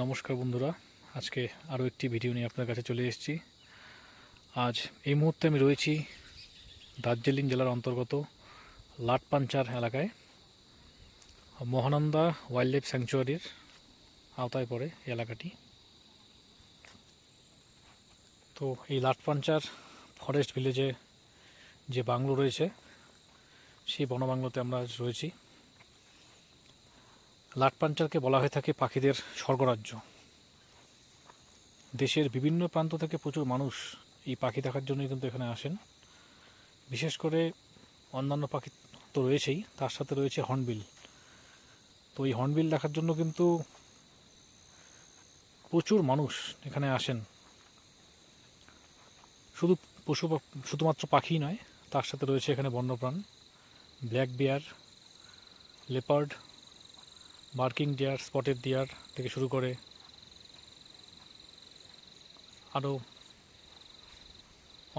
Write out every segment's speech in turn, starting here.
নমস্কার বন্ধুরা, আজকে আরও একটি ভিডিও নিয়ে আপনার কাছে চলে এসেছি। আজ এই মুহূর্তে আমি রয়েছি দার্জিলিং জেলার অন্তর্গত লাটপাঞ্চার এলাকায়। মহানন্দা ওয়াইল্ড লাইফ স্যাংচুয়ারির আওতায় পড়ে এই এলাকাটি। তো এই লাটপাঞ্চার ফরেস্ট ভিলেজে যে বাংলো রয়েছে, সেই বনবাংলোতে আমরা আজ রয়েছি লাটপাঞ্চারকে বলা হয়ে থাকে পাখিদের স্বর্গরাজ্য। দেশের বিভিন্ন প্রান্ত থেকে প্রচুর মানুষ এই পাখি দেখার জন্যই কিন্তু এখানে আসেন। বিশেষ করে অন্যান্য পাখি তো রয়েছেই, তার সাথে রয়েছে হর্নবিল। তো এই হর্নবিল দেখার জন্য কিন্তু প্রচুর মানুষ এখানে আসেন। শুধু পশু শুধুমাত্র পাখি নয়, তার সাথে রয়েছে এখানে বন্যপ্রাণ, black bear, leopard barking deer, spotted deer থেকে শুরু করে আরও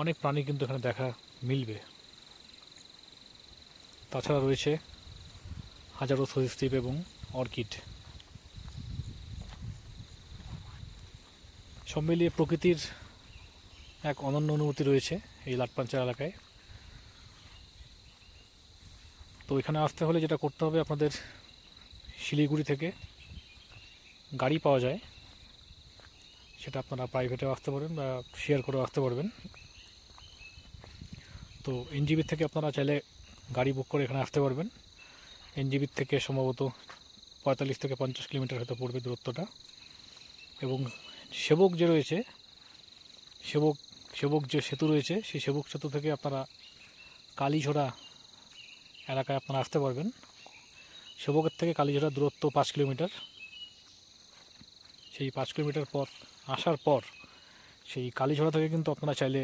অনেক প্রাণী কিন্তু এখানে দেখা মিলবে। তাছাড়া রয়েছে হাজারো সরীসৃপ এবং অর্কিড। সব মিলিয়ে প্রকৃতির এক অনন্য অনুভূতি রয়েছে এই লাটপাঞ্চার এলাকায়। তো এখানে আসতে হলে যেটা করতে হবে আপনাদের শিলিগুড়ি থেকে গাড়ি পাওয়া যায়, সেটা আপনারা প্রাইভেটেও আসতে পারবেন বা শেয়ার করেও আসতে পারবেন। তো এনজিবির থেকে আপনারা চাইলে গাড়ি বুক করে এখানে আসতে পারবেন। এনজিবির থেকে সম্ভবত পঁয়তাল্লিশ থেকে পঞ্চাশ কিলোমিটার হয়তো পড়বে দূরত্বটা। এবং সেবক যে রয়েছে, সেবক সেবক যে সেতু রয়েছে, সেই সেবক সেতু থেকে আপনারা কালীঝোড়া এলাকায় আপনারা আসতে পারবেন। সেবকের থেকে কালীঝোড়া দূরত্ব পাঁচ কিলোমিটার। সেই পাঁচ কিলোমিটার পথ আসার পর সেই কালীঝোড়া থেকে কিন্তু আপনারা চাইলে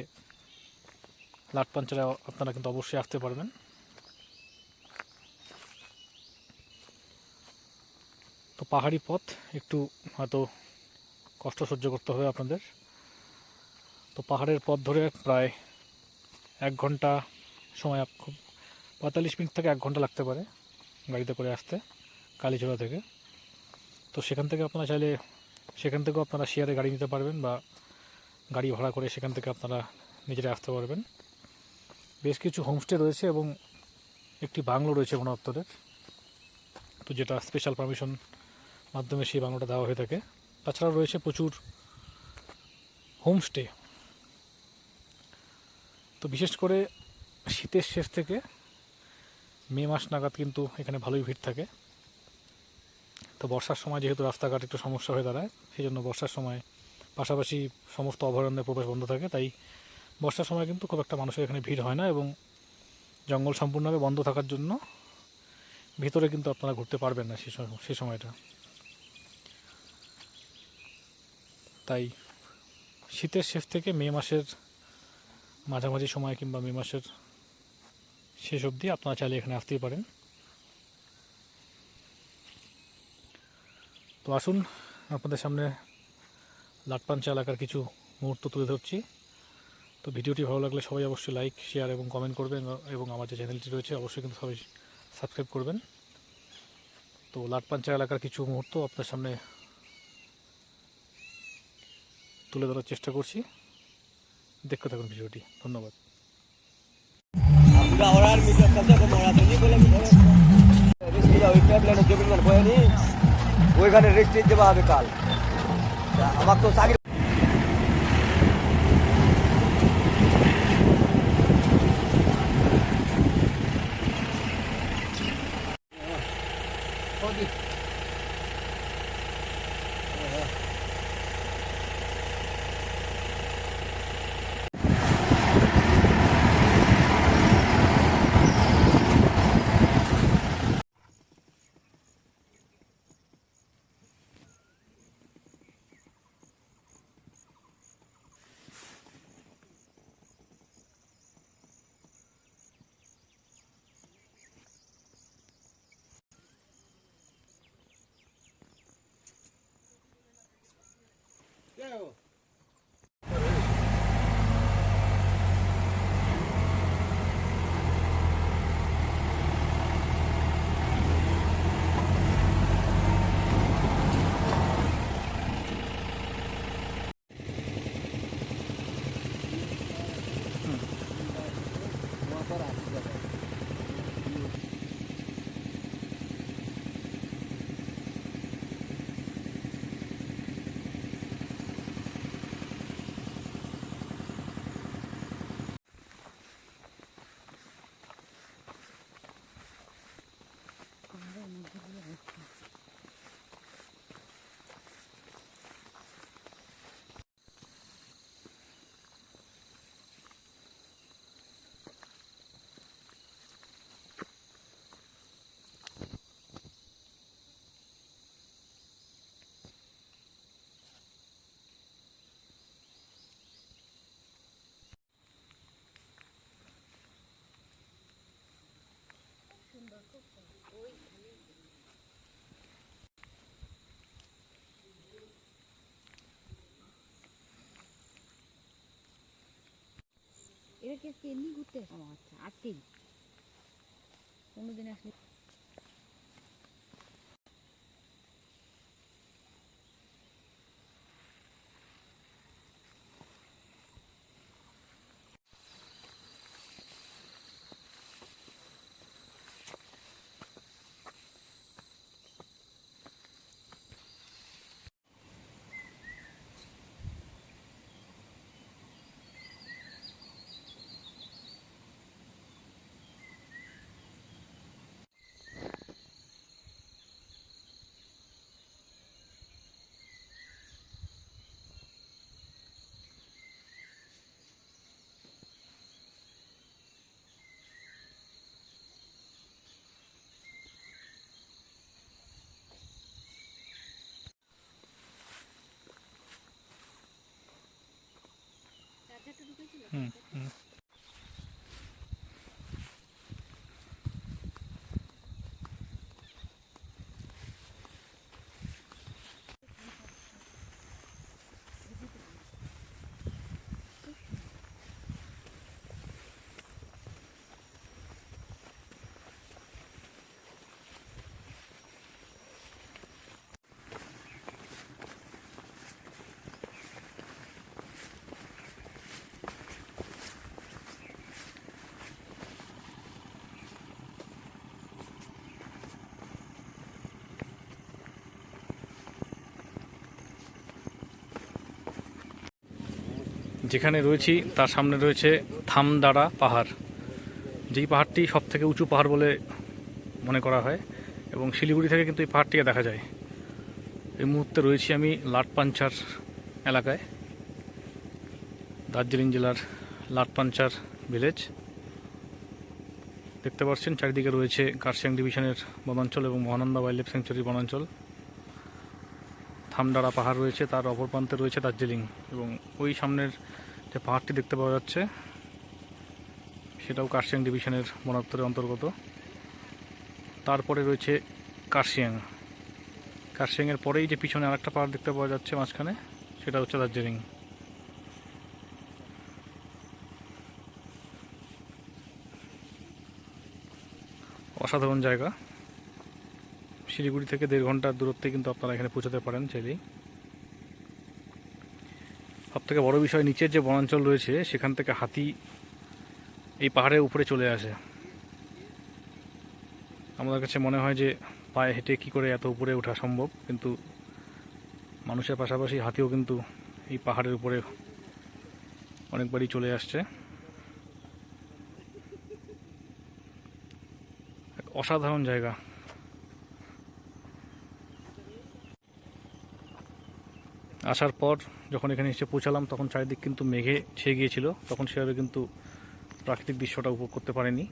লাটপাঞ্চারে আপনারা কিন্তু অবশ্যই আসতে পারবেন। তো পাহাড়ি পথ, একটু হয়তো কষ্ট সহ্য করতে হবে আপনাদের। তো পাহাড়ের পথ ধরে প্রায় এক ঘণ্টা সময়, খুব পঁয়তাল্লিশ মিনিট থেকে এক ঘণ্টা লাগতে পারে। গাড়িতে করে আসতে কালীচোড়া থেকে। তো সেখান থেকে আপনারা চাইলে, সেখান থেকেও আপনারা শেয়ারে গাড়ি নিতে পারবেন বা গাড়ি ভাড়া করে সেখান থেকে আপনারা নিজেরা আসতে পারবেন। বেশ কিছু হোমস্টে রয়েছে এবং একটি বাংলো রয়েছে বন তো যেটা স্পেশাল পারমিশন মাধ্যমে সেই বাংলোটা দেওয়া হয়ে থাকে। তাছাড়া রয়েছে প্রচুর হোমস্টে। তো বিশেষ করে শীতের শেষ থেকে মে মাস নাগাদ কিন্তু এখানে ভালোই ভিড় থাকে। তো বর্ষার সময় যেহেতু রাস্তাঘাট একটু সমস্যা হয়ে দাঁড়ায় সেই জন্য বর্ষার সময় পাশাপাশি সমস্ত অভয়ারণ্যের প্রবেশ বন্ধ থাকে, তাই বর্ষার সময় কিন্তু খুব একটা মানুষের এখানে ভিড় হয় না এবং জঙ্গল সম্পূর্ণভাবে বন্ধ থাকার জন্য ভিতরে কিন্তু আপনারা ঘুরতে পারবেন না সেই সময়টা। তাই শীতের শেষ থেকে মে মাসের মাঝামাঝি সময় কিংবা মে মাসের শেষ অবধি আপনারা চাইলে এখানে আসতেই পারেন। তো আসুন, আপনাদের সামনে লাটপাঞ্চা এলাকার কিছু মুহূর্ত তুলে ধরছি। তো ভিডিওটি ভালো লাগলে সবাই অবশ্যই লাইক, শেয়ার এবং কমেন্ট করবেন এবং আমার যে চ্যানেলটি রয়েছে অবশ্যই কিন্তু সবাই সাবস্ক্রাইব করবেন। তো লাটপাঞ্চা এলাকার কিছু মুহূর্ত আপনার সামনে তুলে ধরার চেষ্টা করছি। দেখতে থাকুন ভিডিওটি। ধন্যবাদ। Kerja ke mana tadi boleh mikir. Risk দিবা ওই ট্যাবলেট জমিন বয়ে নি ওইখানে রিস্ক দিতে হবে কাল তা আমার তো চাকরি এরা কি এমনি ঘুরতে আসে? আচ্ছা আজকেই কোনোদিন আসলে যেখানে রয়েছি, তার সামনে রয়েছে থামদাড়া পাহাড়। যেই পাহাড়টি সব থেকে উঁচু পাহাড় বলে মনে করা হয় এবং শিলিগুড়ি থেকে কিন্তু এই পাহাড়টিকে দেখা যায়। এই মুহূর্তে রয়েছি আমি লাটপাঞ্চার এলাকায়, দার্জিলিং জেলার লাটপাঞ্চার ভিলেজ। দেখতে পাচ্ছেন, চারিদিকে রয়েছে কার্শিয়াং ডিভিশনের বনাঞ্চল এবং মহানন্দা ওয়াইল্ড লাইফ স্যাংচুরি বনাঞ্চল। থামডাড়া পাহাড় রয়েছে, তার অপর প্রান্তে রয়েছে দার্জিলিং এবং ওই সামনের যে পাহাড়টি দেখতে পাওয়া যাচ্ছে, সেটাও কার্শিয়াং ডিভিশনের বনাত্তরের অন্তর্গত। তারপরে রয়েছে কার্শিয়াং। কার্শিয়াংয়ের পরেই যে পিছনে আরেকটা পাহাড় দেখতে পাওয়া যাচ্ছে মাঝখানে, সেটা হচ্ছে দার্জিলিং। অসাধারণ জায়গা। শিলিগুড়ি থেকে দেড় ঘণ্টার দূরত্বে কিন্তু আপনারা এখানে পৌঁছাতে পারেন চাইলেই। সব থেকে বড় বিষয় নিচের যে বনাঞ্চল রয়েছে, সেখান থেকে হাতি এই পাহাড়ের উপরে চলে আসে। আমাদের কাছে মনে হয় যে পায়ে হেঁটে কী করে এত উপরে ওঠা সম্ভব, কিন্তু মানুষের পাশাপাশি হাতিও কিন্তু এই পাহাড়ের উপরে অনেকবারই চলে আসছে। অসাধারণ জায়গা। আসার পর যখন এখানে এসে পৌঁছালাম, তখন চারিদিক কিন্তু মেঘে ছেয়ে গিয়েছিল। তখন সেভাবে কিন্তু প্রাকৃতিক দৃশ্যটা উপভোগ করতে পারেনি।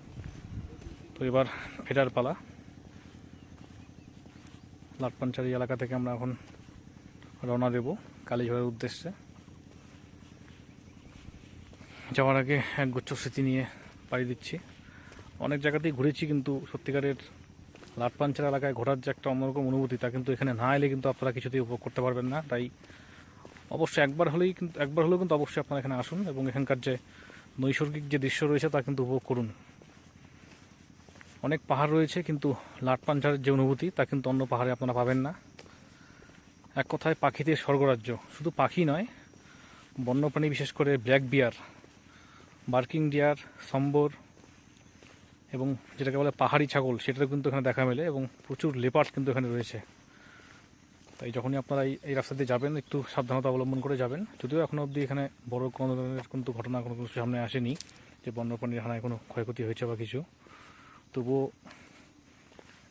তো এবার ফেরার পালা। লাটপাঞ্চারি এলাকা থেকে আমরা এখন রওনা দেব কালীঝড়ের উদ্দেশ্যে। যাওয়ার আগে একগুচ্ছ স্মৃতি নিয়ে পাড়ি দিচ্ছি। অনেক জায়গাতেই ঘুরেছি কিন্তু সত্যিকারের লাটপাঞ্চার এলাকায় ঘোরার যে একটা অন্যরকম অনুভূতি তা কিন্তু এখানে না এলে কিন্তু আপনারা কিছুতেই উপভোগ করতে পারবেন না। তাই অবশ্যই একবার হলেই কিন্তু, একবার হলেও কিন্তু অবশ্যই আপনারা এখানে আসুন এবং এখানকার যে নৈসর্গিক যে দৃশ্য রয়েছে তা কিন্তু উপভোগ করুন। অনেক পাহাড় রয়েছে কিন্তু লাটপাঞ্চারের যে অনুভূতি তা কিন্তু অন্য পাহাড়ে আপনারা পাবেন না। এক কথায় পাখিদের স্বর্গরাজ্য। শুধু পাখি নয়, বন্যপ্রাণী বিশেষ করে black bear, barking deer, sambar এবং যেটাকে বলে পাহাড়ি ছাগল সেটাও কিন্তু এখানে দেখা মেলে এবং প্রচুর লেপার্ড কিন্তু এখানে রয়েছে। তাই যখনই আপনারা এই রাস্তা দিয়ে যাবেন, একটু সাবধানতা অবলম্বন করে যাবেন। যদিও এখনও অবধি এখানে বড় কোনো ধরনের কিন্তু ঘটনা, কোনো কিছু সামনে আসেনি যে বন্যপ্রাণীর হানায় কোনো ক্ষয়ক্ষতি হয়েছে বা কিছু। তবুও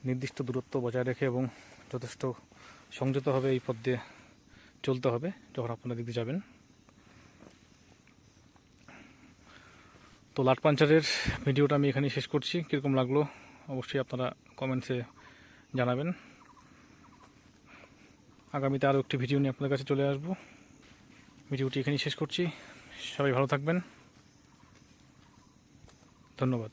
নির্দিষ্ট দূরত্ব বজায় রেখে এবং যথেষ্ট সংযতভাবে এই পথ দিয়ে চলতে হবে যখন আপনারা দিকে যাবেন। তো লাট পাঞ্চারের ভিডিওটা আমি এখানেই শেষ করছি। কীরকম লাগল অবশ্যই আপনারা কমেন্টসে জানাবেন। আগামীতে আরও একটি ভিডিও নিয়ে আপনাদের কাছে চলে আসব। ভিডিওটি এখানেই শেষ করছি। সবাই ভালো থাকবেন। ধন্যবাদ।